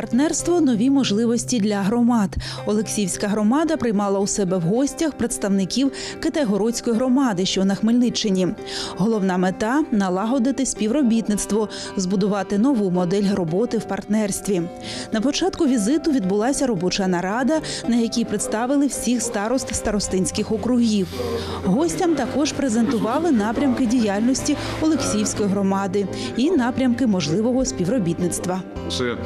Партнерство нові можливості для громад. Олексіївська громада приймала у себе в гостях представників Китайгородської громади, що на Хмельниччині. Головна мета налагодити співробітництво, збудувати нову модель роботи в партнерстві. На початку візиту відбулася робоча нарада, на якій представили всіх старост старостинських округів. Гостям також презентували напрямки діяльності Олексіївської громади і напрямки можливого співробітництва. Це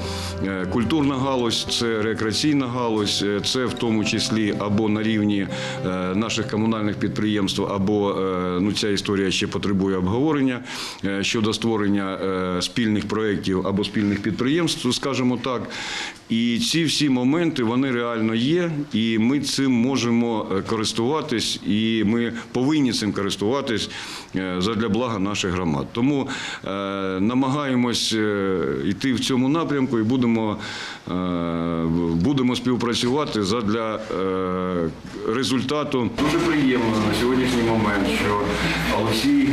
е, культурна галузь, це рекреаційна галузь, е, це в тому числі або на рівні е, наших комунальних підприємств, або е, ну ця історія ще потребує обговорення щодо створення спільних проєктів або спільних підприємств, скажімо так. І ці всі моменти вони реально є, і ми цим можемо е, користуватись, і ми повинні цим користуватись е, задля блага наших громад. Тому е, намагаємось йти в цьому напрямку і будемо, будемо співпрацювати задля е, результату. Дуже приємно на сьогоднішній момент, що Олексій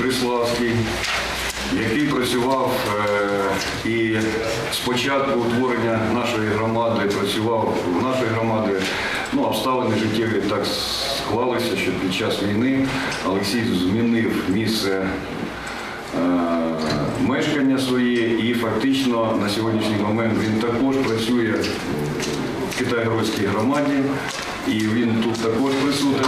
Бриславський який працював е, і спочатку утворення нашої громади, працював в нашої громади. Ну, обставини життєві так склалися, що під час війни Олексій змінив місце е, мешкання своє і фактично на сьогоднішній момент він також працює в Китай-Городській громаді і він тут також присутній.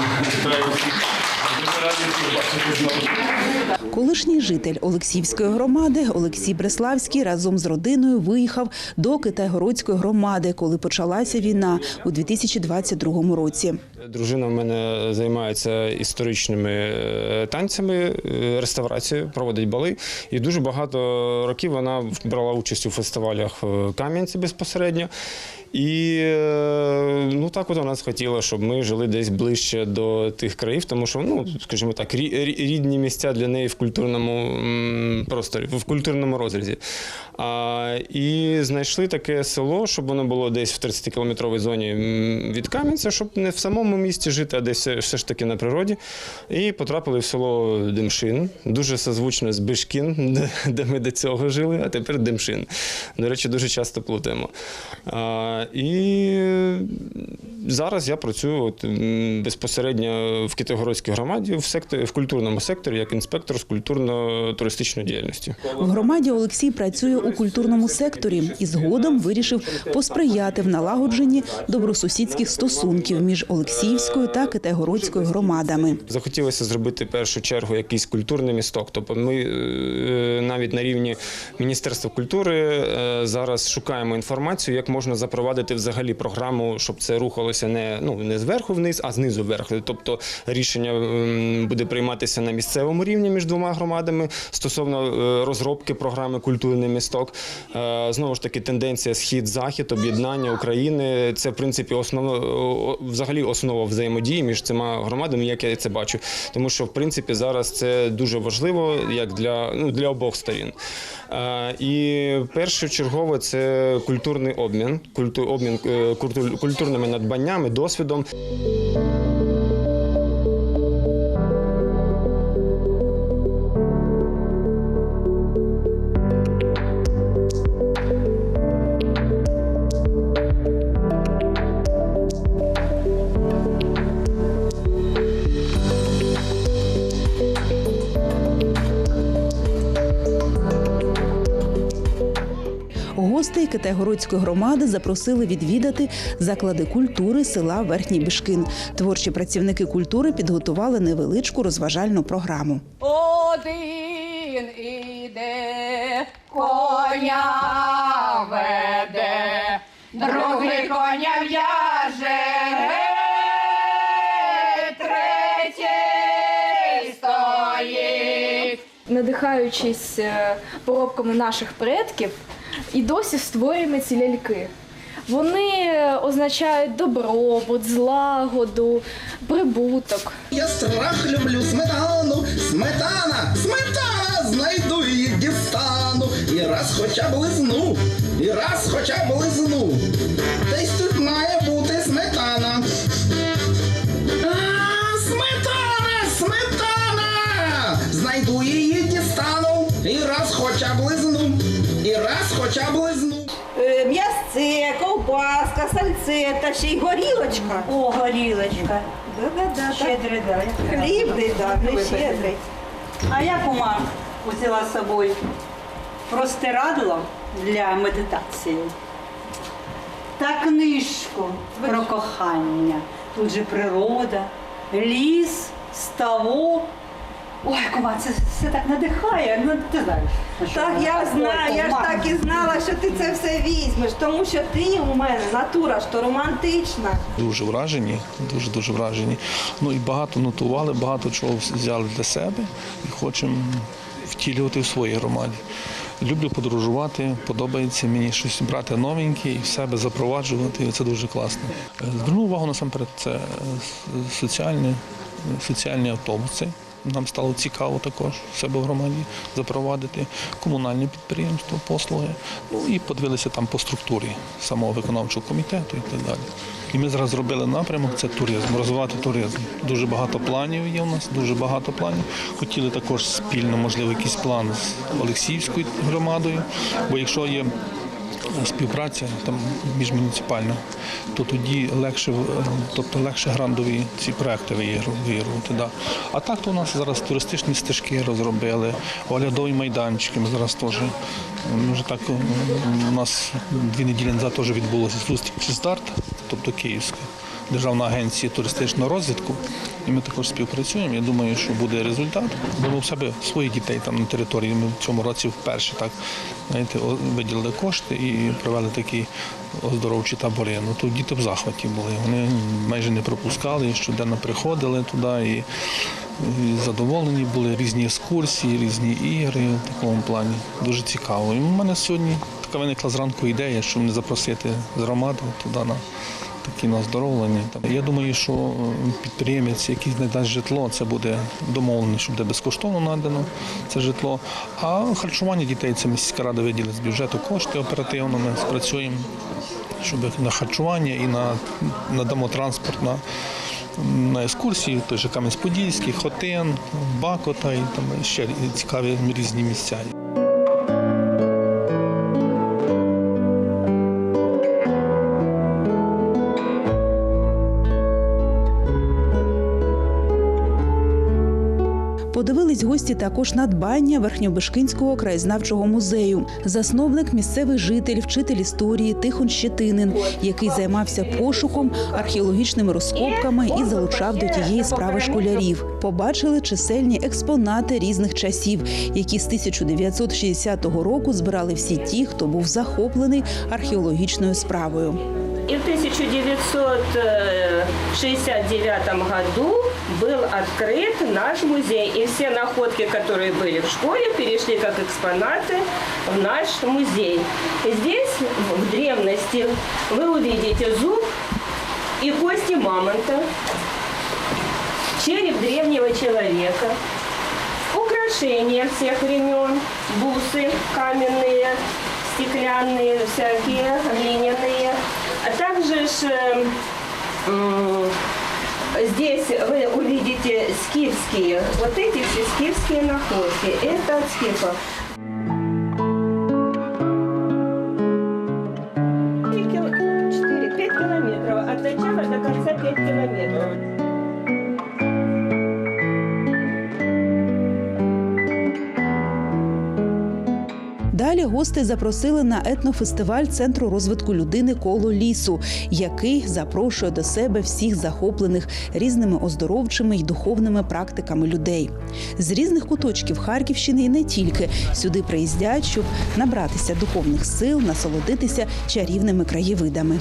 Колишній житель Олексіївської громади Олексій Бреславський разом з родиною виїхав до Китайгородської громади, коли почалася війна у 2022 році. Дружина в мене займається історичними е, танцями, е, реставрацією, проводить бали. І дуже багато років вона брала участь у фестивалях в Кам'янці безпосередньо. І е, ну так от вона схотіла, щоб ми жили десь ближче до тих країв, тому що, ну, скажімо так, рі- рі- рідні місця для неї в культурному просторі, в культурному розрізі. А, і знайшли таке село, щоб воно було десь в 30-кілометровій зоні від Кам'янця, щоб не в самому місті жити, а десь все- ж таки на природі. І потрапили в село Демшин, дуже созвучно з Бишкін, де ми до цього жили, а тепер Демшин. До речі, дуже часто плутаємо. А, і зараз я працюю от, безпосередньо в Китайгородській громаді в секторі в культурному секторі як інспектор з культурно-туристичної діяльності. В громаді Олексій працює у культурному секторі і згодом вирішив посприяти в налагодженні добросусідських стосунків між Олексіївською та Китайгородською громадами. Захотілося зробити в першу чергу якийсь культурний місток. Тобто ми е, навіть на рівні Міністерства культури е, зараз шукаємо інформацію, як можна запровадити взагалі програму, щоб це рухалося не, ну, не зверху вниз, а знизу вверх. Тобто рішення буде прийматися на місцевому рівні між двома громадами стосовно е, розробки програми Культурний місток. Е, Знову ж таки, тенденція схід-захід, об'єднання України. Це в принципі основа взагалі основа взаємодії між цими громадами, як я це бачу. Тому що в принципі зараз це дуже важливо як для, ну, для обох сторін. Е, І першочергово це культурний обмін, культу, обмін культур- культурними надбаннями, досвідом. Гостей громади запросили відвідати заклади культури села Верхній Бишкин. Творчі працівники культури підготували невеличку розважальну програму. Один іде, коня веде, другий коня в'яже, надихаючись е, поробками наших предків, і досі створюємо ці ляльки. Вони означають добробут, злагоду, прибуток. Я страх люблю сметану, сметана, сметана, знайду її дістану. І раз хоча б лизну, і раз хоча б лизну. Десь тут має бути ковбаска, сальце та ще й горілочка. О, горілочка. Да-да-да. Щедрий, да. Хліб десь, да, не щедрий. А я кума взяла з собою простирадло для медитації та книжку про кохання. Тут же природа, ліс, ставок. Ой, кума, це все так надихає. Ну, ти знаєш. Так, я знаю, я ж так і знала, що ти це все візьмеш, тому що ти у мене натура то романтична. Дуже вражені, дуже дуже вражені. Ну і багато нотували, багато чого взяли для себе і хочемо втілювати в своїй громаді. Люблю подорожувати, подобається мені щось брати новеньке і в себе запроваджувати. І це дуже класно. Е, Зверну увагу насамперед, це е, соціальні, соціальні автобуси. Нам стало цікаво також себе в громаді запровадити комунальні підприємства, послуги. Ну і подивилися там по структурі самого виконавчого комітету і так далі. І ми зараз зробили напрямок це туризм, розвивати туризм. Дуже багато планів є у нас, дуже багато планів. Хотіли також спільно, можливо, якийсь план з Олексіївською громадою, бо якщо є співпраця там міжмуніципальна, то тоді легше, е, тобто легше грандові ці проекти виігру- виігрувати. Да. А так то у нас зараз туристичні стежки розробили, оглядові майданчики. Ми зараз теж ми вже так у нас дві неділі назад теж відбулося зустріч старт, тобто Київська. Державна агенція туристичного розвитку, і ми також співпрацюємо. Я думаю, що буде результат. Ми в себе своїх дітей там на території. Ми в цьому році вперше так знаєте, виділили кошти і провели такі оздоровчі табори. Ну то діти в захваті були. Вони майже не пропускали, щоденно приходили туди і, і задоволені були різні екскурсії, різні ігри в такому плані. Дуже цікаво. І в мене сьогодні така виникла зранку ідея, щоб не запросити з громади туди на такі на оздоровлення. Там. Я думаю, що е, підприємець, який надасть житло, це буде домовлено, що буде безкоштовно надано це житло. А харчування дітей це міська рада виділить з бюджету кошти оперативно. Ми спрацюємо, щоб на харчування і на надамо транспорт на. На екскурсії, той же Кам'янець-Подільський, Хотин, Бакота і там ще цікаві різні місця. Гості також надбання Верхньобишкинського краєзнавчого музею. Засновник місцевий житель, вчитель історії Тихон Щетинин, який займався пошуком, археологічними розкопками і залучав до тієї справи школярів. Побачили чисельні експонати різних часів, які з 1960 року збирали всі ті, хто був захоплений археологічною справою. И в 1969 году был открыт наш музей. И все находки, которые были в школе, перешли как экспонаты в наш музей. Здесь в древности вы увидите зуб и кости мамонта, череп древнего человека, украшения всех времен, бусы каменные, стеклянные, всякие, глиняные. А также ж, э, м, здесь вы увидите скифские, вот эти все скифские находки. Это от скифов. Гости запросили на етнофестиваль Центру розвитку людини коло лісу, який запрошує до себе всіх захоплених різними оздоровчими й духовними практиками людей. З різних куточків Харківщини і не тільки сюди приїздять, щоб набратися духовних сил, насолодитися чарівними краєвидами.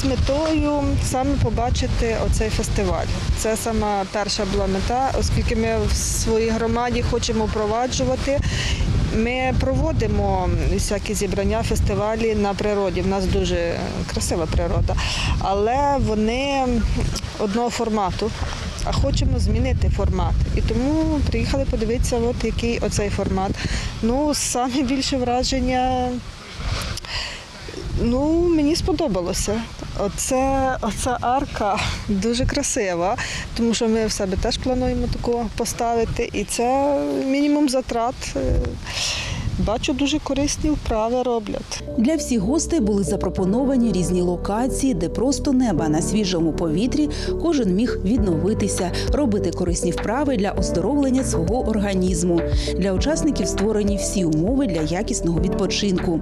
З метою саме побачити оцей фестиваль. Це сама перша була мета, оскільки ми в своїй громаді хочемо впроваджувати Ми проводимо всякі зібрання, фестивалі на природі. У нас дуже красива природа, але вони одного формату. А хочемо змінити формат. І тому приїхали подивитися, от який оцей формат. Ну, саме більше враження Ну, мені сподобалося. Оце, оця арка дуже красива, тому що ми в себе теж плануємо таку поставити. І це мінімум затрат. Е, Бачу, дуже корисні вправи роблять. Для всіх гостей були запропоновані різні локації, де просто неба на свіжому повітрі кожен міг відновитися, робити корисні вправи для оздоровлення свого організму. Для учасників створені всі умови для якісного відпочинку.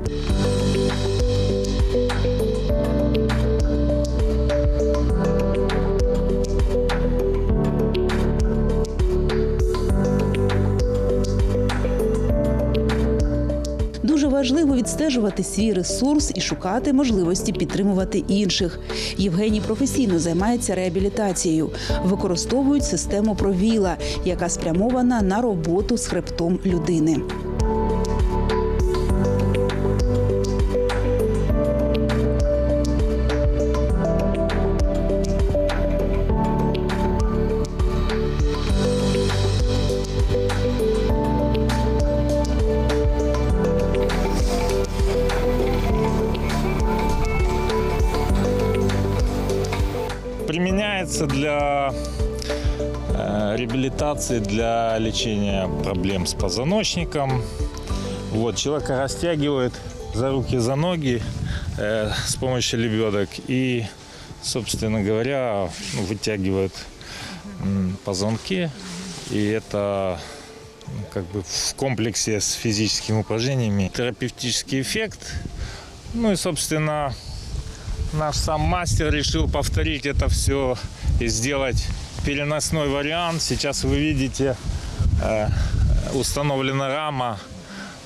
Відстежувати свій ресурс і шукати можливості підтримувати інших. Євгеній професійно займається реабілітацією, використовують систему провіла, яка спрямована на роботу з хребтом людини. Применяется для э, реабилитации, для лечения проблем с позвоночником. Вот, человека растягивают за руки, за ноги э, с помощью лебедок и, собственно говоря, вытягивают м, позвонки. И это как бы в комплексе с физическими упражнениями терапевтический эффект. Ну и, собственно, наш сам мастер решил повторить это все и сделать переносной вариант. Сейчас вы видите, э, установлена рама.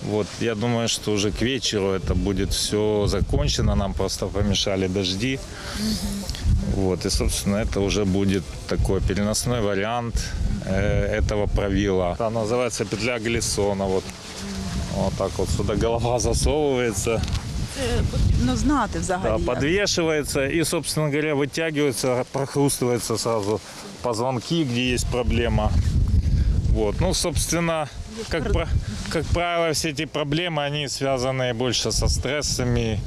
Вот, я думаю, что уже к вечеру это будет все закончено. Нам просто помешали дожди. Вот, и, собственно, это уже будет такой переносной вариант э, этого правила. Она называется петля Глиссона. Вот, вот так вот сюда голова засовывается. Потрібно знати Да, взагалі. подвешивается и, собственно говоря, вытягивается, прохрустывается сразу позвонки, где есть проблема. Вот. Ну, собственно, как, про- как правило, все эти проблемы, они связаны больше со стрессами.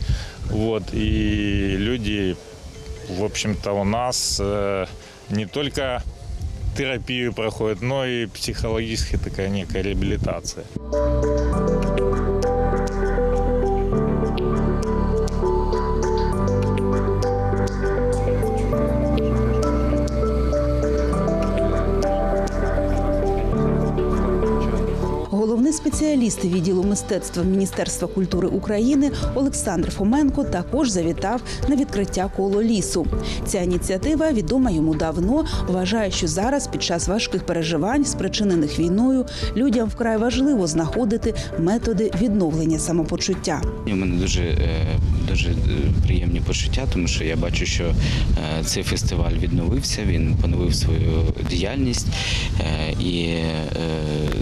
Вот. И люди, в общем-то, у нас э, не только терапию проходят, но и психологическая такая некая реабилитация. Головний спеціаліст відділу мистецтва Міністерства культури України Олександр Фоменко також завітав на відкриття коло лісу. Ця ініціатива відома йому давно. Вважає, що зараз, під час важких переживань, спричинених війною, людям вкрай важливо знаходити методи відновлення самопочуття. У мене дуже, е, дуже е, приємні почуття, тому що я бачу, що е, цей фестиваль відновився, він поновив свою діяльність е, і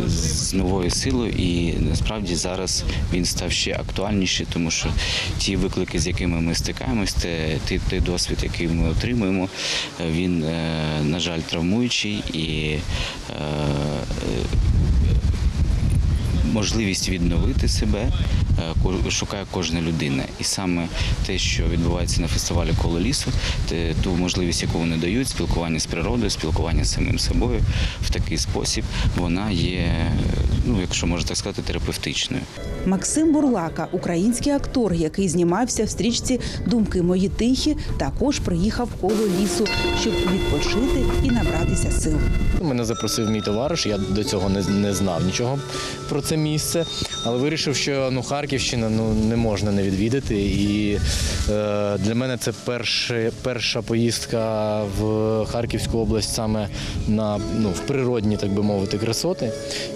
з новою силою. І насправді зараз він став ще актуальніший, тому що ті виклики, з якими ми стикаємось, той, той досвід, який ми отримуємо, він, на жаль, травмуючий і можливість відновити себе шукає кожна людина. І саме те, що відбувається на фестивалі коло лісу, ту можливість, яку вони дають, спілкування з природою, спілкування з самим собою в такий спосіб, вона є, е, ну якщо можна так сказати, терапевтичною. Максим Бурлака, український актор, який знімався в стрічці Думки мої тихі, також приїхав коло лісу, щоб відпочити і набратися сил. Мене запросив мій товариш. Я до цього не, не знав нічого про це місце, але вирішив, що ну Харківщина ну не можна не відвідати. І е, для мене це перше, перша поїздка в Харківську область саме на ну в природні, так би мовити, красоти.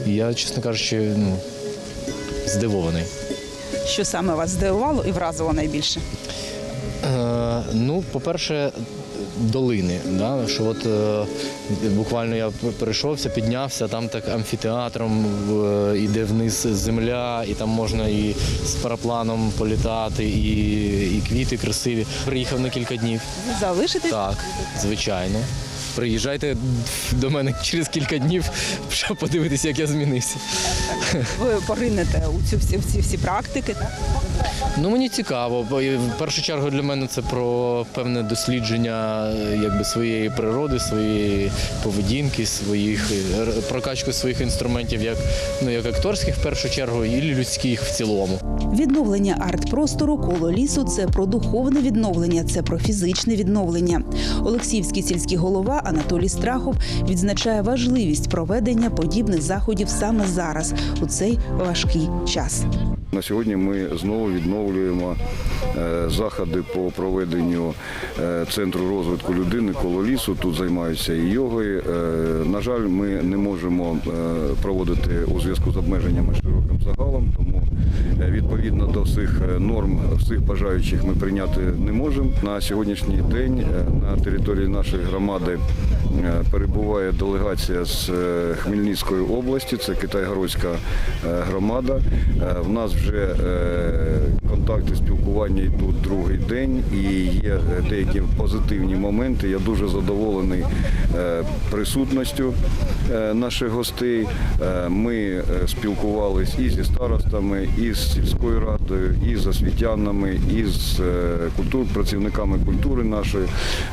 І я, чесно кажучи, ну здивований. Що саме вас здивувало і вразило найбільше? Е, ну, по-перше, долини. Да? Що от е, буквально я перейшовся, піднявся, там так амфітеатром е, іде вниз земля, і там можна і з парапланом політати, і, і квіти красиві. Приїхав на кілька днів. Залишитись? Так, звичайно. Приїжджайте до мене через кілька днів, щоб подивитися, як я змінився. Ви поринете у цю всі, всі, всі практики. так? Ну мені цікаво, бо в першу чергу для мене це про певне дослідження якби своєї природи, своєї поведінки, своїх е, прокачку своїх інструментів, як ну як акторських в першу чергу, і людських в цілому. Відновлення арт-простору коло лісу це про духовне відновлення, це про фізичне відновлення. Олексіївський сільський голова Анатолій Страхов відзначає важливість проведення подібних заходів саме зараз, у цей важкий час. На сьогодні ми знову відновлюємо е, заходи по проведенню е, центру розвитку людини коло лісу. Тут займаються і йогою. Е, На жаль, ми не можемо проводити у зв'язку з обмеженнями широким загалом, тому відповідно до всіх е, норм всіх бажаючих ми прийняти не можемо. На сьогоднішній день е, на території нашої громади е, перебуває делегація з е, Хмельницької області, це Китай-Городська е, громада. Е, В нас вже е, контакти спілкування йдуть другий день і є е, деякі позитивні моменти. Я дуже задоволений е, присутністю е, наших гостей. Е, Ми е, спілкувались і зі старостами, і з сільською радою, і з освітянами, і з е, працівниками культури нашої.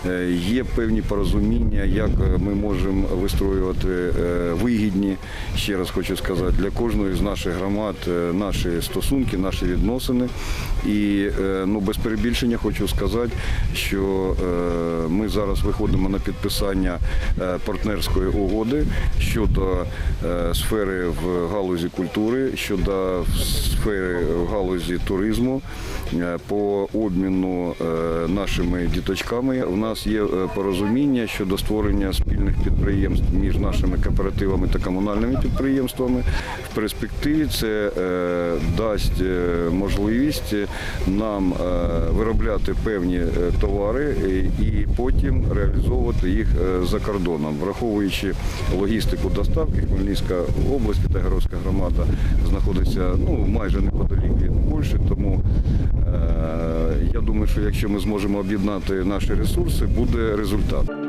Е, Є певні порозуміння, як е, ми можемо вистроювати вигідні, ще раз хочу сказати, для кожної з наших громад наші стосунки, наші відносини. І ну, без перебільшення хочу сказати, що ми зараз виходимо на підписання партнерської угоди щодо сфери в галузі культури, щодо сфери в галузі туризму е, по обміну е, нашими діточками. У нас є е, порозуміння щодо створення спільних підприємств між нашими кооперативами та комунальними підприємствами. В перспективі це дасть можливість нам виробляти певні товари і потім реалізовувати їх за кордоном, враховуючи логістику доставки. Хмельницька область, Китайгородська громада знаходиться ну майже неподалік від Польщі, тому е, я думаю, що якщо ми зможемо об'єднати наші ресурси, буде результат.